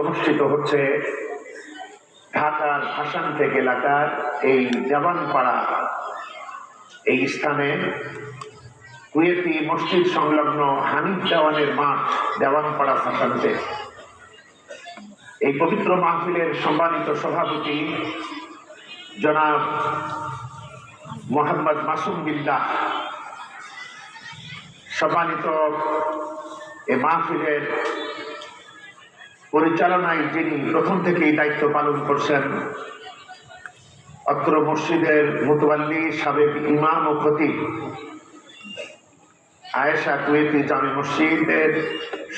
অনুষ্ঠিত হচ্ছে ঢাকার ভাসানটেক এলাকার এই দেওয়ানপাড়া এই স্থানে কুয়েতি মসজিদ সংলগ্ন হানিফ দেওয়ানের মাঠ দেওয়ানপাড়া ভাসানটেক এই পবিত্র মাহফিলের সম্মানিত সভাপতি জনাব মোহাম্মদ মাসুম বিল্লাহ। সম্মানিত এ মাহফিলের পরিচালনায় যিনি প্রথম থেকেই দায়িত্ব পালন করছেন, অত্র মসজিদের মুতওয়াল্লি সাবেক ইমাম ও খতিব আয়েশা কুয়েতি জামে মসজিদের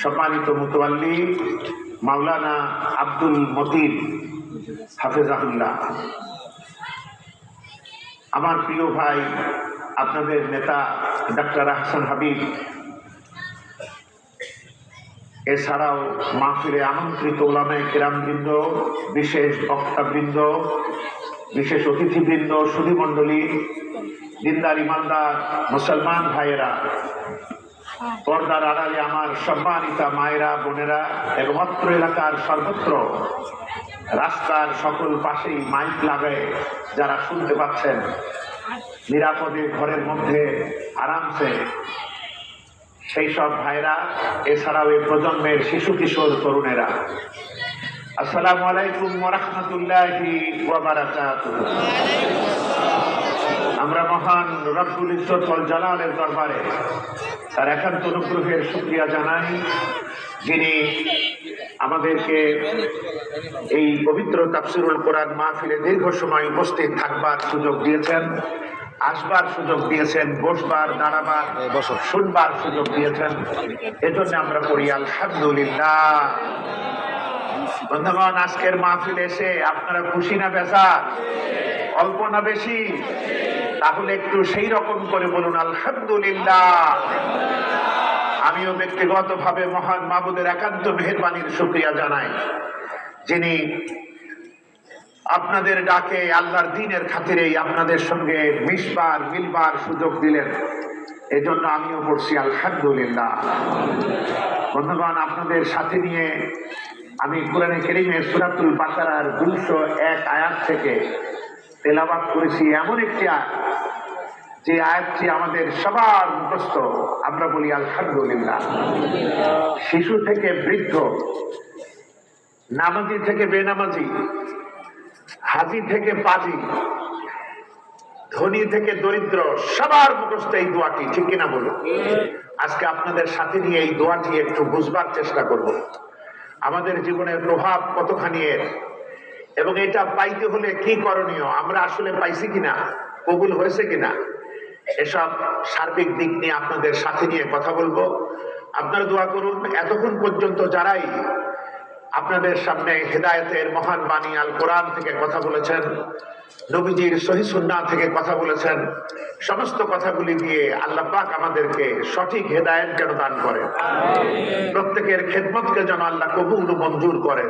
সম্মানিত মুতওয়াল্লি মাওলানা আব্দুল মতিন হাফেজাহুল্লাহ। আমার প্রিয় ভাই, আপনাদের নেতা ডাক্তার আহসান হাবিব এছাড়াও মাহফিলে আমন্ত্রিত ওলামায় কেরামবৃন্দ বিশেষ বক্তাবৃন্দ, বিশেষ অতিথিবৃন্দ, সুধীমণ্ডলী, দিনদার ইমানদার, মুসলমান ভাইয়েরা, পর্দার আড়ালে আমার সম্মানিতা মায়েরা, বোনেরা এবং অত্র এলাকার সর্বত্র, রাস্তার সকল পাশেই মাইক লাগায় যারা শুনতে পাচ্ছেন। নিরাপদে ঘরের মধ্যে আরামসে সেই সব ভাইরা, এছাড়াও এই প্রজন্মের শিশু কিশোর তরুণেরা। আসসালামু আলাইকুম ওরহমতুল্লাহি আমরা মহান রব্বুল ইজ্জত জালালের দরবারে তার একান্ত অনুগ্রহের শুক্রিয়া জানাই, যিনি আমাদেরকে এই পবিত্র তাফসিরুল কোরআন মাহফিলে দীর্ঘ সময় উপস্থিত থাকবার সুযোগ দিয়েছেন। আসবার সুযোগ দিয়েছেন বসবার দাঁড়াবার শুনবার সুযোগ দিয়েছেন। এজন্য আমরা পড়ি আলহামদুলিল্লাহ। বন্ধুগণ আজকের মাহফিল এসে আপনারা খুশি না বেসা অল্প না বেশি? তাহলে একটু সেই রকম করে বলুন আলহামদুলিল্লাহ। আমিও ব্যক্তিগতভাবে মহান মাহবুদের একান্ত মেহরবানির শুক্রিয়া জানাই যিনি আপনাদের ডাকে আল্লাহর দিনের খাতিরেই আপনাদের সঙ্গে মিশবার, মিলবার সুযোগ দিলেন। এজন্য আমিও পড়ছি, আলহামদুলিল্লাহ। বন্ধুগণ, আপনাদের সাথে নিয়ে আমি কোরআনে কেরিমের সুরাতুল বাকারার দুশো এক আয়াত থেকে তেলাবাদ করেছি। এমন একটি আয়াত, যে আয়াতটি আমাদের সবার মুখস্থ। আমরা বলি, আলহামদুলিল্লাহ। শিশু থেকে বৃদ্ধ, নামাজি থেকে বেনামাজি হাজি থেকে পাজি, ধনী থেকে দরিদ্র, সবার মুখস্থ এই দোয়াটি, ঠিক কিনা বলুন? আজকে আপনাদের সাথে নিয়ে এই দোয়াটি একটু বুঝবার চেষ্টা করব। আমাদের জীবনের প্রভাব কতখানি এর? এবং এটা পাইতে হলে কি করণীয়? আমরা আসলে পাইছি কিনা? কবুল হয়েছে কিনা? এসব সার্বিক দিক নিয়ে আপনাদের সাথে নিয়ে কথা বলব। আপনারা দোয়া করুন, এতক্ষণ পর্যন্ত যারাই আপনাদের সামনে হেদায়তের মহান বাণী আল কোরআন থেকে কথা বলেছেন, নবীজির সহি থেকে কথা বলেছেন। সমস্ত কথাগুলি দিয়ে আল্লাহ পাক আমাদেরকে সঠিক হেদায়েত যেন দান করেন প্রত্যেকের খেদমতকে যেন আল্লাহ কবুল মঞ্জুর করেন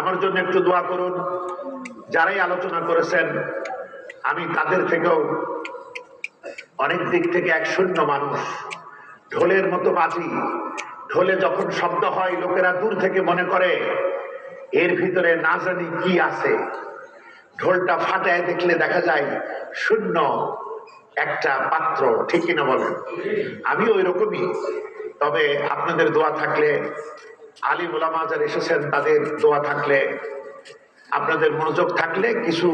আমার জন্য একটু দোয়া করুন। যারাই আলোচনা করেছেন, আমি তাদের থেকেও অনেক দিক থেকে এক শূন্য মানুষ, ঢোলের মতো বাজি ঢোলে যখন শব্দ হয়, লোকেরা দূর থেকে মনে করে, এর ভিতরে না জানি কি আছে। ঢোলটা ফাটায় দেখলে দেখা যায়, শূন্য একটা পাত্র, ঠিক কিনা বলেন? আমি ওই রকমই তবে আপনাদের দোয়া থাকলে আলী মোলামা যারা এসেছেন, তাদের দোয়া থাকলে, আপনাদের মনোযোগ থাকলে কিছু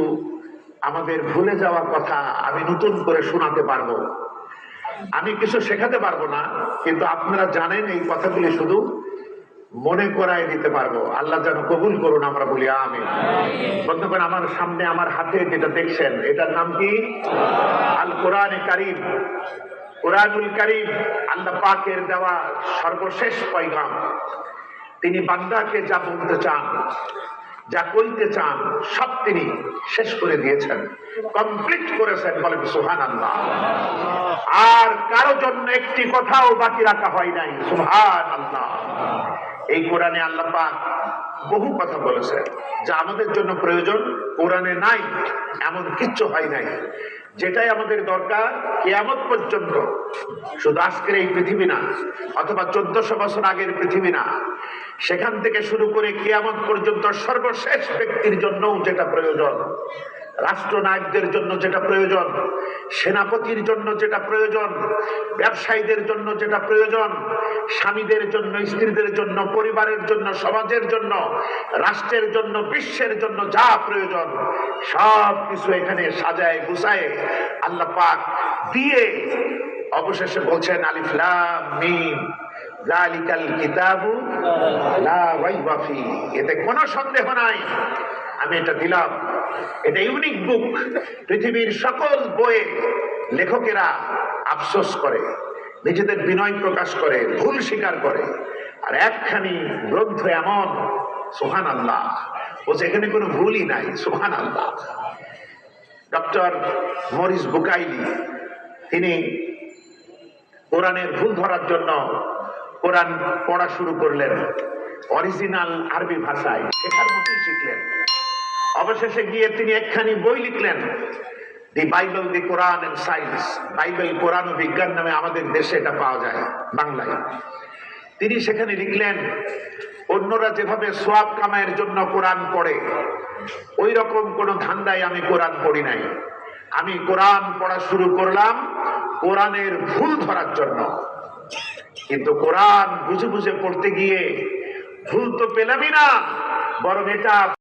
আমাদের ভুলে যাওয়ার কথা আমি নতুন করে শোনাতে পারব। আমি কিছু শেখাতে পারব না কিন্তু আপনারা জানেন এই কথাগুলি শুধু মনে করাই দিতে পারব। আল্লাহ যেন কবুল করুন আমরা বলি আমি বন্ধুগণ আমার সামনে আমার হাতে যেটা দেখছেন এটার নাম কি? আল কোরআন কারিম। কোরআনুল কারিম আল্লাহ পাকের দেওয়া সর্বশেষ পয়গাম। তিনি বান্দাকে যা বলতে চান যা কইতে চান, সব তিনি শেষ করে দিয়েছেন। কমপ্লিট করেছেন বলেন সুহান আল্লাহ আর কারও জন্য একটি কথাও বাকি রাখা হয় নাই সুহান আল্লাহ এই কোরআনে আল্লাহ পাক বহু কথা বলেছেন। যা আমাদের জন্য প্রয়োজন, কোরআনে নাই, এমন কিচ্ছু হয় নাই। যেটাই আমাদের দরকার, কেয়ামত পর্যন্ত। শুধু আজকের এই পৃথিবী না, অথবা চোদ্দশো বছর আগের পৃথিবী না, সেখান থেকে শুরু করে কেয়ামত পর্যন্ত সর্বশেষ ব্যক্তির জন্যও যেটা প্রয়োজন, রাষ্ট্রনায়কদের জন্য যেটা প্রয়োজন সেনাপতির জন্য যেটা প্রয়োজন, ব্যবসায়ীদের জন্য যেটা প্রয়োজন, স্বামীদের জন্য, স্ত্রীদের জন্য, পরিবারের জন্য, সমাজের জন্য, রাষ্ট্রের জন্য, বিশ্বের জন্য যা প্রয়োজন, সব কিছু এখানে সাজায়, গুছায় আল্লাহ পাক দিয়ে অবশেষে বলছেন আলিফলাম এতে কোনো সন্দেহ নাই। আমি এটা দিলাম। এটা ইউনিক বুক পৃথিবীর সকল বইয়ে লেখকেরা আফসোস করে, নিজেদের বিনয় প্রকাশ করে, ভুল স্বীকার করে। আর একখানি গ্রন্থ এমন সোহান আল্লাহ ও যেখানে কোনো ভুলই নাই সোহান আল্লাহ ডক্টর মরিস বুকাইলি, তিনি কোরআনের ভুল ধরার জন্য কোরআন পড়া শুরু করলেন, অরিজিনাল আরবি ভাষায়, শেখার মতোই শিখলেন। অবশেষে গিয়ে তিনি একখানি বই লিখলেন, the Bible, the Quran and science Bible, কোরআন ও বিজ্ঞান নামে আমাদের দেশে এটা পাওয়া যায় বাংলায়। তিনি সেখানে লিখলেন, অন্যরা যেভাবে সোয়াব কামায়ের জন্য কোরআন পড়ে ওই রকম কোনো ধান্দায় আমি কোরআন পড়ি নাই। আমি কোরআন পড়া শুরু করলাম কোরআনের ভুল ধরার জন্য। কিন্তু কোরআন বুঝে বুঝে পড়তে গিয়ে ভুল তো পেলামই না, বরং এটা